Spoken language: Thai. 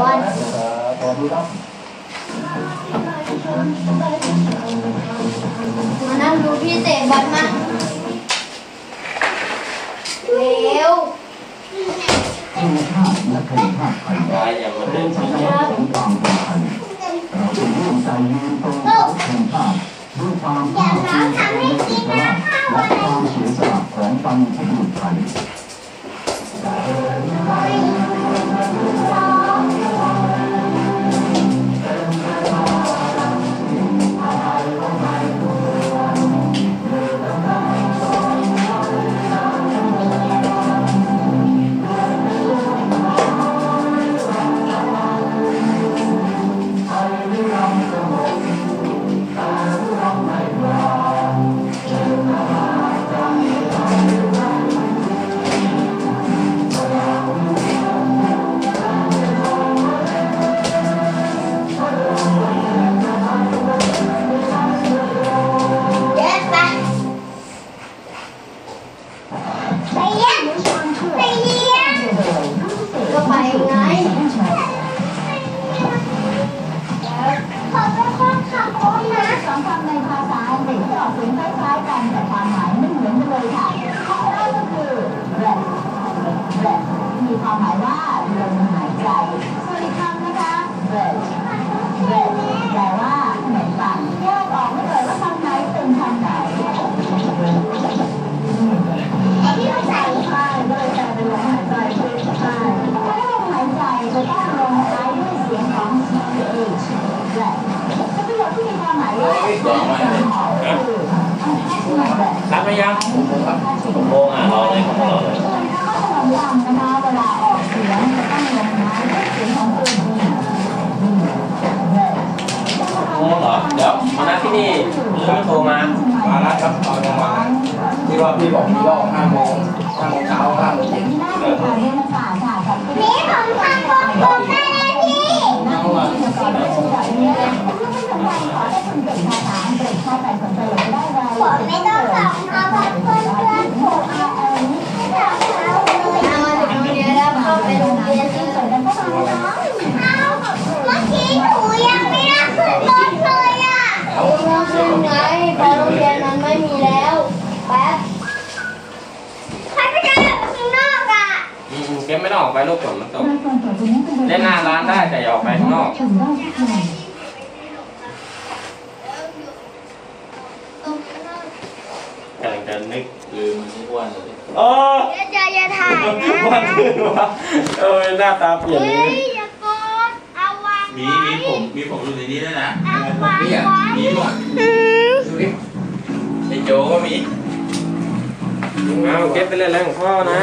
บอลขอบคุณครับมานั่งดูพี่เตะบอลมาเร็วดูภาพและเพลงภาพไทยได้อย่ามาเดินเป็นสัญลักษณ์ของความเป็นไทยเราจะร่วมใจยืนตรงต่อเพลงภาพด้วยความภาคภูมิใจในเอกลักษณ์และความเสียสละของบรร คำในภาษาอังกฤษที่ออกเสียงคล้ายๆกันแต่ความหมายไม่เหมือนกันเลยค่ะข้อแรกก็คือ breath breath มีความหมายว่าลมหายใจส่วนอีกคำนะคะ breath breath แปลว่าเหม็นปากแยกออกไม่เลยว่าคำไหนเป็นคำไหนที่เขาใส่ใช่ก็เลยกลายเป็นลมหายใจใช่ถ้าลมหายใจจะต้องลงท้ายด้วยเสียงของ ch breath ระโยคที่มีความหมายว่าการออกคือ breath รับไหมยังผมโมงอะรอเลยผมรอเลยส่วนคำว่าขนมลำนะคะเวลาออกเสียงจะต้องลงท้ายด้วยเสียงของตัวบีบีเรโมงเหรอ เดี๋ยวมานัดที่นี่หรือไม่โทรมา มาแล้วครับตอนกลางวันที่ว่าพี่บอกมีรอบห้าโมงห้าโมงเช้าห้าโมงเย็นที่น่าเป็นการเรียนศาสตร์ค่ะกับนี่ผมทำผมผ ไม่ต้องสอนเอาเพื่อนเพื่อนผมเอาเองเอาเอามาถึงโรงเรียนแล้วเข้าไปโรงเรียนที่เปิดกันเข้ามานะคะเอาเมื่อกี้หนูยังไม่ได้ขึ้นรถเลยอะเราขึ้นไงพอโรงเรียนนั้นไม่มีแล้วแป๊บใครไปเดินข้างนอกอะอืมเกมไม่ต้องออกไปลูกฝนมันตกรายกเป็นเล่นหน้าร้านได้แต่อย่าออกไปข้างนอก ชมได้ทุ กวันกำลังจะนึกลืมมันที่อ้วนเลยโอ้อย่าอย่าถ่ายนะวันขึ้นวะเออหน้าตาเปลี่ยนเฮ้เลยยอย่ากดเอาวางมีไว้มีผมมีผมอยู่ในนี้ด้วยนะเอาวางเนี่ยไว้มีหมดดูดิไอโจก็มี เอาเก็บไปเล่นแล้วของพ่อนะ